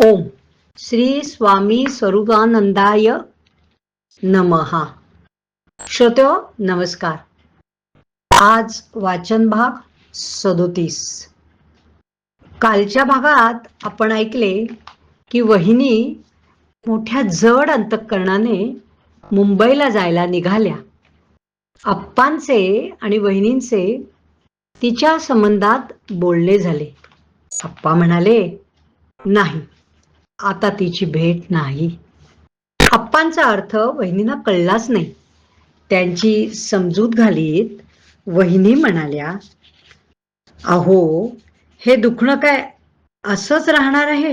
ओम। श्री स्वामी स्वरूपानंदाय नमहा श्रोत्यो नमस्कार। आज वाचन भाग सदोतीस। कालच्या भागात आपण ऐकले की वहिनी मोठ्या जड अंतकरणाने मुंबईला जायला निघाल्या. अप्पांचे आणि वहिनींचे तिच्या संबंधात बोलणे झाले. अप्पा म्हणाले नाही आता तिची भेट नाही. आप्पांचा अर्थ वहिनींना कळलाच नाही. त्यांची समजूत घालीत वहिनी म्हणाल्या अहो हे दुखणं काय असंच राहणार आहे?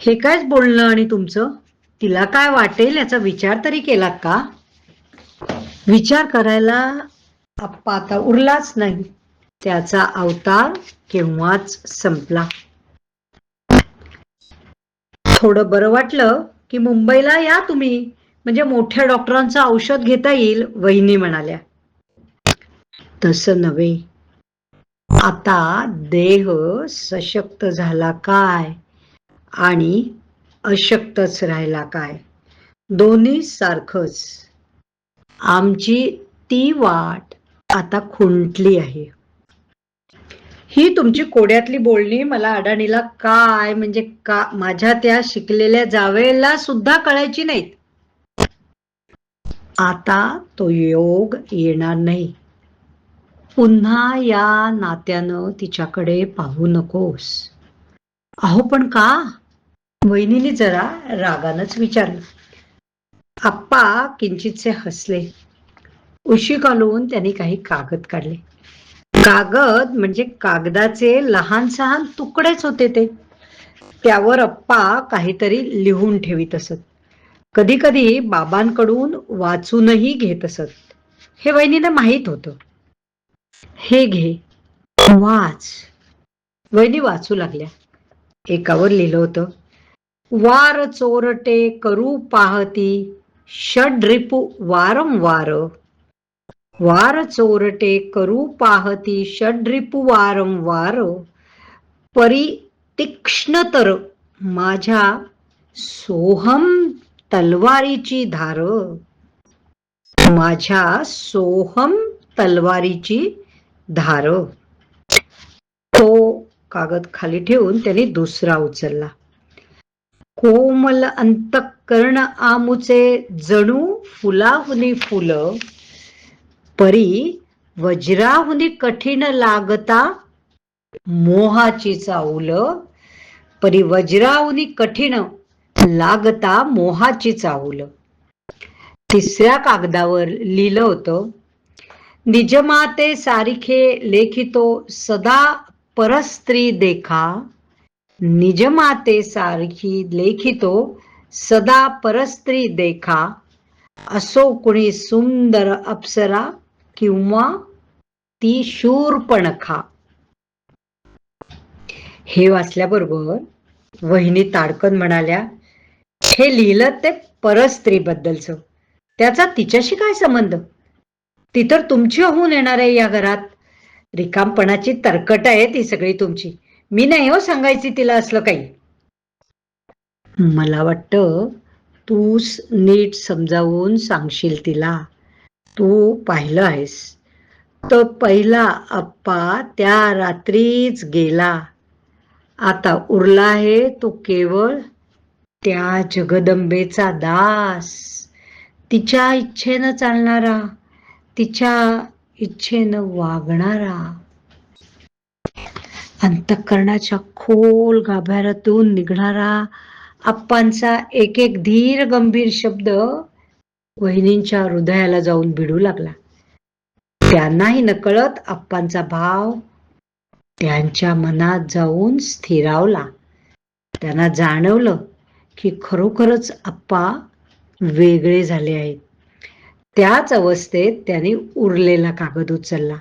हे कायच बोलणं आणि तुमचं? तिला काय वाटेल याचा विचार तरी केला का? विचार करायला आप्पा आता उरलाच नाही. त्याचा अवतार केव्हाच संपला. थोडं बरं वाटलं की मुंबईला या तुम्ही. म्हणजे मोठ्या डॉक्टरांचं औषध घेता येईल वहिनी म्हणाल्या. तसं नव्हे. आता देह सशक्त झाला काय? आणि अशक्तच राहिला काय? दोन्ही सारखंच. आमची ती वाट आता खुंटली आहे. ही तुमची कोड्यातली बोलणी मला अडाणीला काय म्हणजे का माझ्या त्या शिकलेल्या जावेला सुद्धा कळायची नाहीत. आता तो योग येणार नाही. पुन्हा या नात्यानं तिच्याकडे पाहू नकोस. अहो पण का? वहिनीने जरा रागानच विचारलं. आप्पा किंचितसे हसले. उशी घालून त्यांनी काही कागद काढले. कागद म्हणजे कागदाचे लहान सहान तुकडेच होते ते. त्यावर अप्पा काहीतरी लिहून ठेवीत असत. कधी कधी बाबांकडून वाचूनही घेत असत. हे वहिनीला माहीत होतं. हे घे. वाच. वहिनी वाचू लागल्या. एकावर लिहिलं होतं. वार चोरटे करू पाहती. षड्रिपू वारंवार वार चोरटे करू पाहती षड्रिपू वारंवार परी तीक्ष्णतर माझ्या सोहम तलवारीची धार. माझ्या सोहम तलवारीची धार. तो कागद खाली ठेवून त्यांनी दुसरा उचलला. कोमल अंतकर्ण आमुचे जणू फुलाहुनी फुलं परी वज्राहुनी कठीण लागता मोहाची चाऊल. परी वज्राहुनी कठीण लागता मोहाची चाऊल. तिसऱ्या कागदावर लिहिलं होतं निजमाते सारिखे लेखितो सदा परस्त्री देखा. निजमाते सारखी लेखितो सदा परस्त्री देखा. असो कुणी सुंदर अप्सरा किंवा ती शूरपणखा हे वाचल्याबरोबर वहिनी ताडकन म्हणाल्या हे लिहिलं ते परस्त्रीबद्दलच. त्याचा तिच्याशी काय संबंध? ती तर तुमची होऊन येणार आहे या घरात. रिकामपणाची तरकट आहे ती सगळी तुमची. मी नाही हो सांगायची तिला असलं काही. मला वाटतं तूच नीट समजावून सांगशील तिला. तू पाहिलं आहेस. तो पहिला अप्पा त्या रात्रीच गेला. आता उरला आहे तो केवळ त्या जगदंबेचा दास. तिच्या इच्छेनं चालणारा तिच्या इच्छेनं वागणारा. अंतःकरणाच्या खोल गाभाऱ्यातून निघणारा आप्पांचा एक एक धीर गंभीर शब्द वहिनींच्या हृदयाला जाऊन भिडू लागला. त्यांनाही नकळत आप्पांचा भाव त्यांच्या मनात जाऊन स्थिरावला. त्यांना जाणवलं की खरोखरच आप्पा वेगळे झाले आहेत. त्याच अवस्थेत त्यांनी उरलेला कागद उचलला.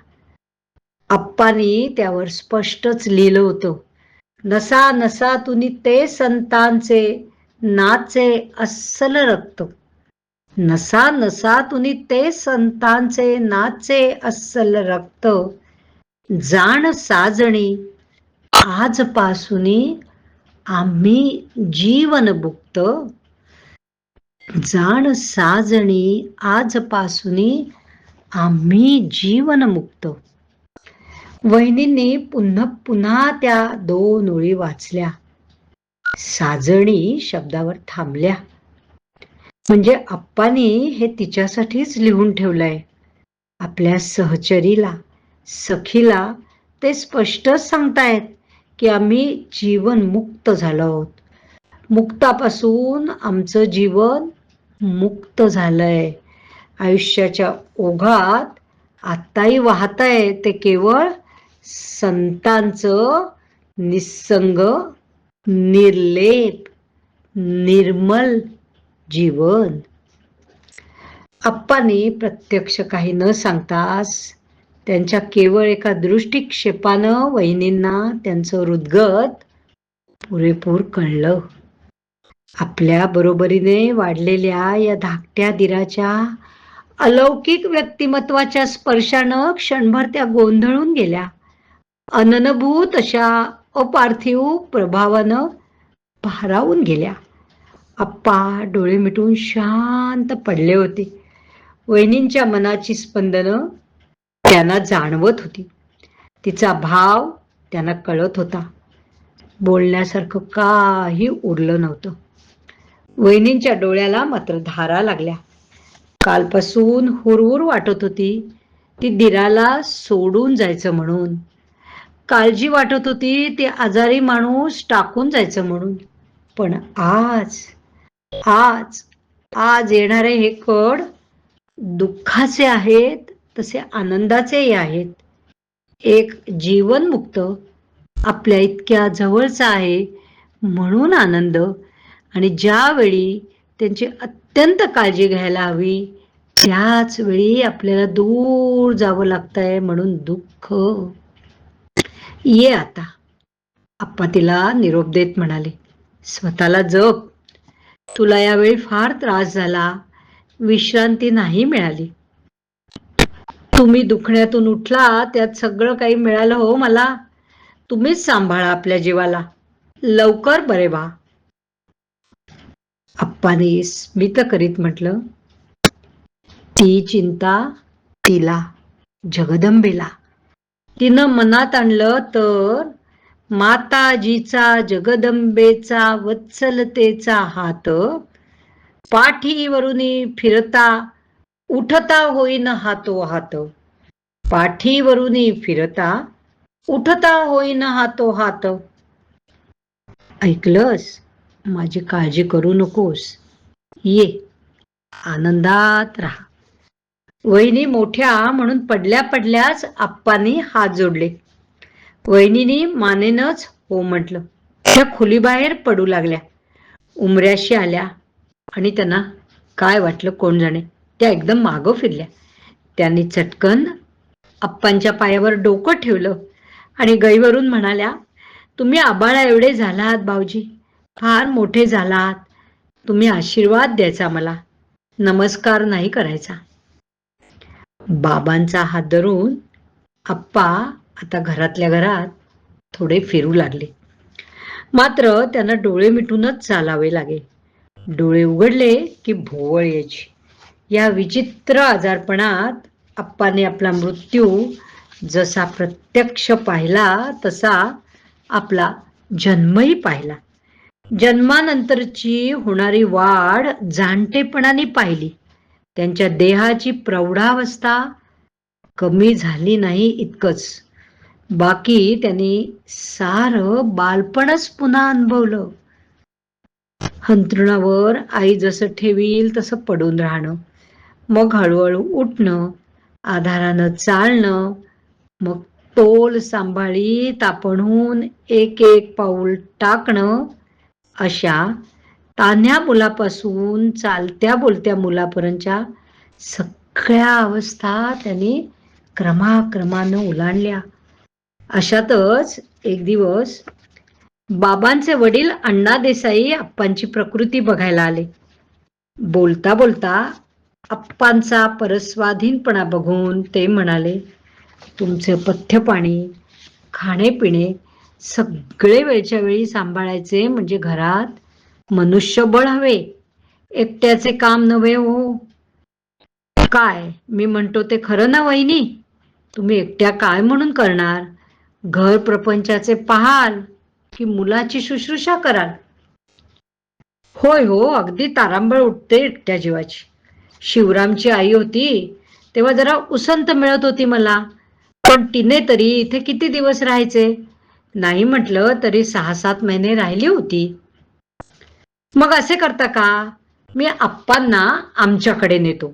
आप्पांनी त्यावर स्पष्टच लिहिलं होतं नसा नसा तुनी ते संतांचे नाचे अस्सल रक्त. नसा नसा तुनी ते संतांचे नाचे अस्सल रक्त. जाण साजणी आजपासून आम्ही जीवन जीवनमुक्त. जाण साजणी आजपासून आम्ही जीवनमुक्त. वहिनींनी पुन्हा पुन्हा त्या दोन ओळी वाचल्या. साजणी शब्दावर थांबल्या. म्हणजे आप्पानी हे तिच्यासाठीच लिहून ठेवलंय. आपल्या सहचरीला सखीला ते स्पष्टच सांगतायत की आम्ही जीवन मुक्त झालो आहोत. मुक्तापासून आमचं जीवन मुक्त झालंय. आयुष्याच्या ओघात आत्ताही वाहताय ते केवळ संतांचं निसंग निर्लेप निर्मल जीवन. आप्पाने प्रत्यक्ष काही न सांगताच त्यांच्या केवळ एका दृष्टिक्षेपानं वहिनींना त्यांचं हृदगत पुरेपूर कळलं. आपल्या बरोबरीने वाढलेल्या या धाकट्या दिराच्या अलौकिक व्यक्तिमत्वाच्या स्पर्शानं क्षणभर त्या गोंधळून गेल्या. अननभूत अशा अपार्थिव प्रभावानं भारावून गेल्या. आप्पा डोळे मिटून शांत पडले होते. वहिनींच्या मनाची स्पंदनं त्यांना जाणवत होती. तिचा भाव त्यांना कळत होता. बोलण्यासारखं काही उरलं नव्हतं. वहिनींच्या डोळ्याला मात्र धारा लागल्या. कालपासून हुरहुर वाटत होती ती दिराला सोडून जायचं म्हणून. काळजी वाटत होती ते आजारी माणूस टाकून जायचं म्हणून. पण आज आज आज येणारे हे कड दुःखाचे आहेत तसे आनंदाचेही आहेत. एक जीवनमुक्त आपल्या इतक्या जवळचा आहे म्हणून आनंद. आणि ज्यावेळी त्यांची अत्यंत काळजी घ्यायला हवी त्याच वेळी आपल्याला दूर जावं लागतंय म्हणून दुःख. ये आता. आप्पा तिला निरोप देत म्हणाले. स्वतःला जप तुला यावेळी फार त्रास झाला. विश्रांती नाही मिळाली. तुम्ही दुखण्यातून उठला त्यात सगळं काही मिळालं हो मला. तुम्हीच सांभाळा आपल्या जीवाला. लवकर बरे व्हा. आप्पाने स्मित करीत म्हटलं ती चिंता तिला जगदंबेला. तिनं मनात आणलं तर माताजीचा जगदंबेचा वत्सलतेचा हात. पाठीवरून फिरता उठता होईन हातो हात. पाठीवरून फिरता उठता होईन हातो हात. ऐकलंस? माझी काळजी करू नकोस. ये आनंदात राहा. वहिनी मोठ्या म्हणून पडल्या पडल्याच आप्पांनी हात जोडले. वहिनीने मानेनच हो म्हटलं. त्या खोलीबाहेर पडू लागल्या. उमऱ्याशी आल्या आणि त्यांना काय वाटलं कोण जाणे. त्या एकदम मागं फिरल्या. त्यांनी चटकन आप्पांच्या पायावर डोकं ठेवलं आणि गईवरून म्हणाल्या तुम्ही आबाळा एवढे झालात भाऊजी. फार मोठे झालात. तुम्ही आशीर्वाद द्यायचा मला. नमस्कार नाही करायचा. बाबांचा हात धरून आप्पा आता घरातल्या घरात थोडे फिरू लागले. मात्र त्यांना डोळे मिटूनच चालावे लागे. डोळे उघडले की भोवळ यायची. या विचित्र आजारपणात आप्पाने आपला मृत्यू जसा प्रत्यक्ष पाहिला तसा आपला जन्मही पाहिला. जन्मानंतरची होणारी वाढ जाणतेपणाने पाहिली. त्यांच्या देहाची प्रौढावस्था कमी झाली नाही इतकंच. बाकी त्यांनी सारं बालपणच पुन्हा अनुभवलं. हंतरुणावर आई जसं ठेवील तसं पडून राहणं. मग हळूहळू उठणं आधारानं चालणं मग तोल सांभाळीत आपणहून एक एक पाऊल टाकणं अशा तान्ह्या मुलापासून चालत्या बोलत्या मुलापर्यंतच्या सगळ्या अवस्था त्यांनी क्रमाक्रमानं ओलांडल्या. अशातच एक दिवस बाबांचे वडील अण्णा देसाई आप्पांची प्रकृती बघायला आले. बोलता बोलता आप्पांचा परस्वाधीनपणा बघून ते म्हणाले तुमचे पथ्यपाणी खाणेपिणे सगळे वेळच्या वेळी सांभाळायचे म्हणजे घरात मनुष्यबळ हवे. एकट्याचे काम नव्हे हो. काय? मी म्हणतो ते खरं ना वहिनी? तुम्ही एकट्या काय म्हणून करणार? घर प्रपंचाचे पाहाल की मुलाची शुश्रूषा कराल. होय हो अगदी तारांबळ उठते एकट्या जीवाची. शिवरामची आई होती तेव्हा जरा उसंत मिळत होती मला. पण तिने तरी इथे किती दिवस राहायचे? नाही म्हटलं तरी सहा सात महिने राहिली होती. मग असे करता का? मी आप्पांना आमच्याकडे नेतो.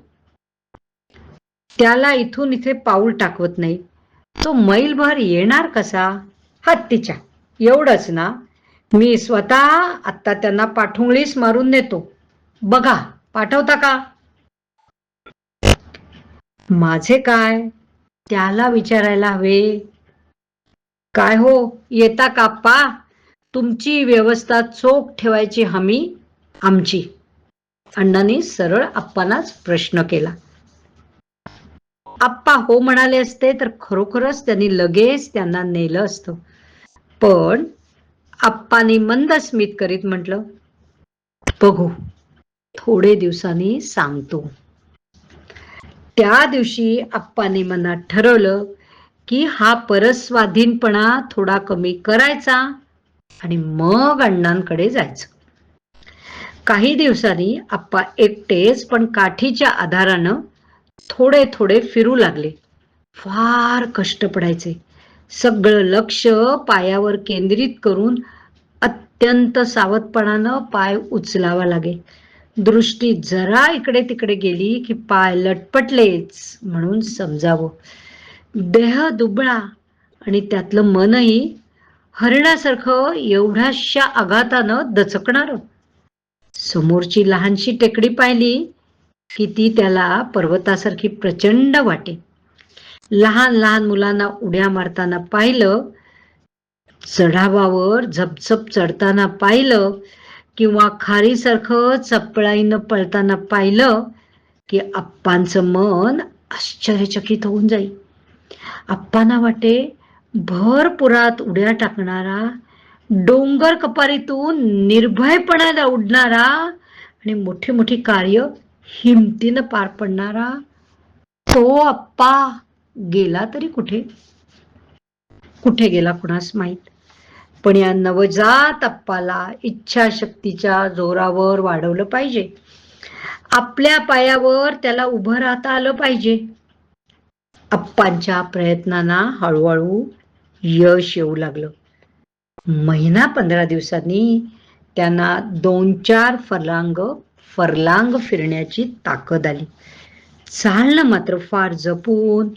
त्याला इथून इथे पाऊल टाकवत नाही. तो मैलभर येणार कसा? हत्तीच्या. एवढंच ना मी स्वतः आता त्यांना पाठुंगळीस मारून नेतो. बघा पाठवता का? माझे काय? त्याला विचारायला हवे. काय हो येता काप्पा तुमची व्यवस्था चोख ठेवायची हमी आमची. अण्णांनी सरळ आप्पांनाच प्रश्न केला. आप्पा हो म्हणाले असते तर खरोखरच त्यांनी लगेच त्यांना नेलं असतं. पण आप्पानी मंद स्मित करीत म्हटलं बघू थोडे दिवसांनी सांगतो. त्या दिवशी आप्पानी मनात ठरवलं की हा परस्वाधीनपणा थोडा कमी करायचा आणि मग अण्णांकडे जायचं. काही दिवसांनी आप्पा एकटेच पण काठीच्या आधारानं थोडे थोडे फिरू लागले. फार कष्ट पडायचे. सगळं लक्ष पायावर केंद्रित करून अत्यंत सावधपणानं पाय उचलावा लागे दृष्टी जरा इकडे तिकडे गेली की पाय लटपटलेच म्हणून समजावं. देह दुबळा आणि त्यातलं मनही हरण्यासारखं एवढ्याशा आघातानं दचकणार. समोरची लहानशी टेकडी पाहिली की ती त्याला पर्वतासारखी प्रचंड वाटे लहान लहान मुलांना उड्या मारताना पाहिलं चढावावर झपझप चढताना पाहिलं किंवा खारीसारखं चपळाईनं पळताना पाहिलं की आप्पांचं मन आश्चर्यचकित होऊन जाईल. आप्पांना वाटे भर पुरात उड्या टाकणारा डोंगर कपारीतून निर्भयपणाला उडणारा आणि मोठी मोठी कार्य हिमतीनं पार पडणारा तो आप्पा गेला तरी कुठे? कुठे गेला कुणास माहीत? पण या नवजात अप्पाला इच्छाशक्तीच्या जोरावर वाढवलं पाहिजे. आपल्या पायावर त्याला उभं राहता आलं पाहिजे. अप्पांच्या प्रयत्नांना हळूहळू यश येऊ लागलं. महिना पंधरा दिवसांनी त्यांना दोन चार फलांग फरलांग फिरण्याची ताकद आली. चालणं मात्र फार जपून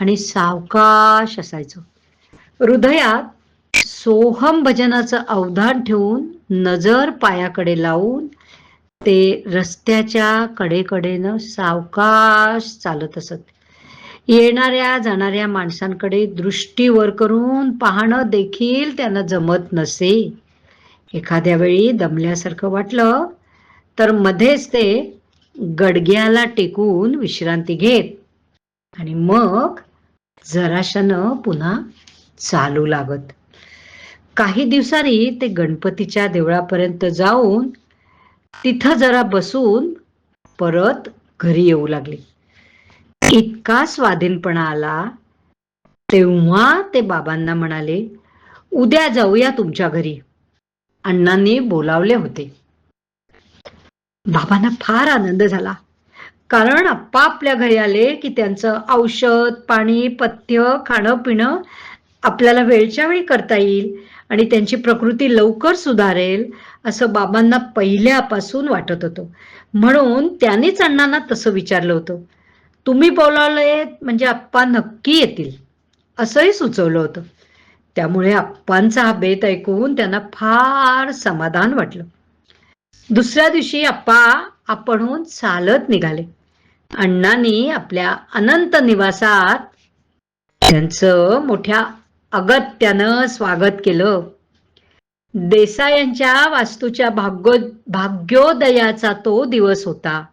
आणि सावकाश असायचं. हृदयात सोहम भजनाचं अवधान ठेवून नजर पायाकडे लावून ते रस्त्याच्या कडेकडेनं सावकाश चालत असत. येणाऱ्या जाणाऱ्या माणसांकडे दृष्टी वर करून पाहणं देखील त्यांना जमत नसे. एखाद्या वेळी दमल्यासारखं वाटलं तर मध्येच ते गडग्याला टेकून विश्रांती घेत. आणि मग जराशानं पुन्हा चालू लागत. काही दिवसांनी ते गणपतीच्या देवळापर्यंत जाऊन तिथं जरा बसून परत घरी येऊ लागले. इतका स्वाधीनपणा आला. तेव्हा ते बाबांना म्हणाले उद्या जाऊया तुमच्या घरी. अण्णांनी बोलावले होते. बाबांना फार आनंद झाला. कारण आप्पा आपल्या घरी आले की त्यांचं औषध पाणी पथ्य खाणं पिणं आपल्याला वेळच्या वेळी करता येईल आणि त्यांची प्रकृती लवकर सुधारेल असं बाबांना पहिल्यापासून वाटत होतं. म्हणून त्यांनीच अण्णांना तसं विचारलं होतं. तुम्ही बोलावले म्हणजे आप्पा नक्की येतील असंही सुचवलं होतं. त्यामुळे आप्पांचा हा बेत ऐकून त्यांना फार समाधान वाटलं. दुसऱ्या दिवशी अप्पा आपणहून चालत निघाले. अण्णांनी आपल्या अनंत निवासात त्यांचं मोठ्या अगत्यानं स्वागत केलं. देसायांच्या वास्तूच्या भाग्यो भाग्योदयाचा तो दिवस होता.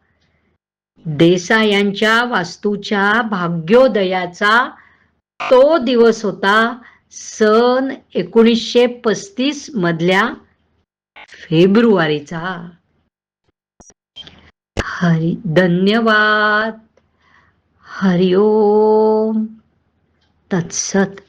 देसायांच्या वास्तूच्या भाग्योदयाचा तो दिवस होता सन एकोणीसशे पस्तीस मधल्या फेब्रुवारीचा. हरी धन्यवाद. हरिओम. तत्सत.